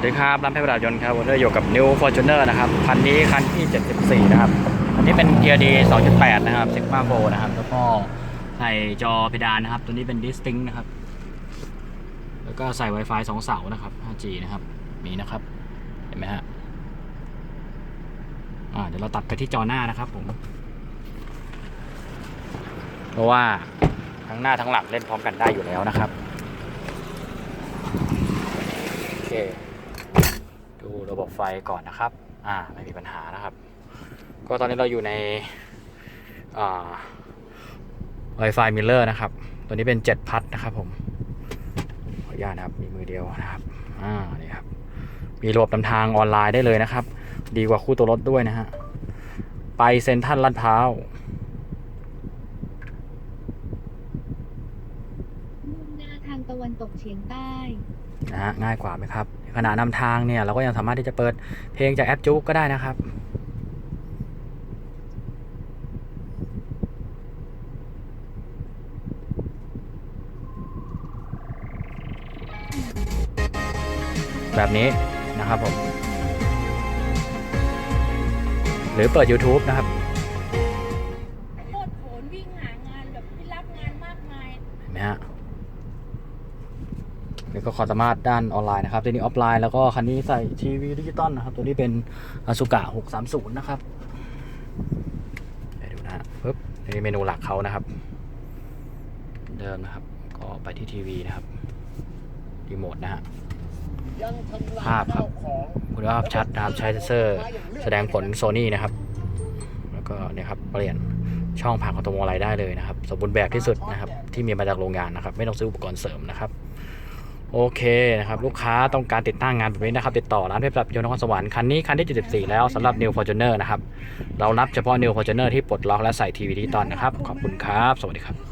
สวัสดีครับร้านเพชรประดับยนต์ครับวันนี้อยู่กับ New Fortuner นะครับ คันนี้คันที่ 74 นะครับ อันนี้เป็นเกียร์ดี 2.8 นะครับ Sigma Pro นะครับ แล้วก็ใส่จอเพดานนะครับ ตัวนี้เป็น Distinct นะครับ แล้วก็ใส่ Wi-Fi 2 เสานะครับ 5G นะครับ มีนะครับ เห็นไหมฮะอ่าเดี๋ยวเราตัดไปที่จอหน้านะครับผม เพราะว่าทั้งหน้าทั้งหลังเล่นพร้อมกันได้อยู่แล้วนะครับ โอเค ไฟก่อนนะครับ อ่า ไม่มีปัญหานะครับ ก็ตอนนี้เราอยู่ใน อ่า Wi-Fi Mirror นะครับ ตัวนี้เป็น 7 พัทนะครับผม ขออนุญาตนะครับ มีมือเดียวนะครับ อ่า นี่ครับ มีระบบนำทางออนไลน์ได้เลยนะครับ ดีกว่าคู่ตัวรถด้วยนะฮะ ไปเซ็นทรัลลาดพร้าว มุ่งหน้าทางตะวันตกเฉียงใต้นะฮะง่ายกว่าไหมครับขณะนำทางเนี่ยเราก็ยังสามารถที่จะเปิดเพลงจากแอปจุกก็ได้นะครับแบบนี้นะครับผม หรือเปิด YouTube นะครับโคตรโหนวิ่งหางานแบบไม่รับงานมากมายเห็นไหมฮะ นี่ก็ความสามารถด้านออนไลน์นะครับตัวนี้ออฟไลน์แล้วก็คันนี้ใส่ทีวีดิจิตอลนะครับ ตัวนี้เป็นอ s u กะ630 นะครับเดี๋ยวดูนะฮะปึ๊บนนี้เมนูหลักเขานะครับ เดิมนะครับ ก็ไปที่ทีวีนะครับรีโมทนะฮะภาพครับคุณภาพชัดนะครับใช้เซนเซอร์ แสดงผลโซนี่นะครับ แล้วก็เนี่ยครับเปลี่ยนช่องผ่านคอนโทรลอะไรได้เลยนะครับ สมบูรณ์แบบที่สุดนะครับ ที่มีมาจากโรงงานนะครับ ไม่ต้องซื้ออุปกรณ์เสริมนะครับ โอเคนะครับลูกค้าต้องการติดตั้งงานแบบนี้นะครับ ติดต่อร้านเพชรประดับยนต์นครสวรรค์คันนี้คันที่ 74 แล้วสำหรับ New Fortuner นะครับ เรารับเฉพาะ New Fortuner ที่ปลดล็อกและใส่ทีวีดิจิตอลนะครับ ขอบคุณครับ สวัสดีครับ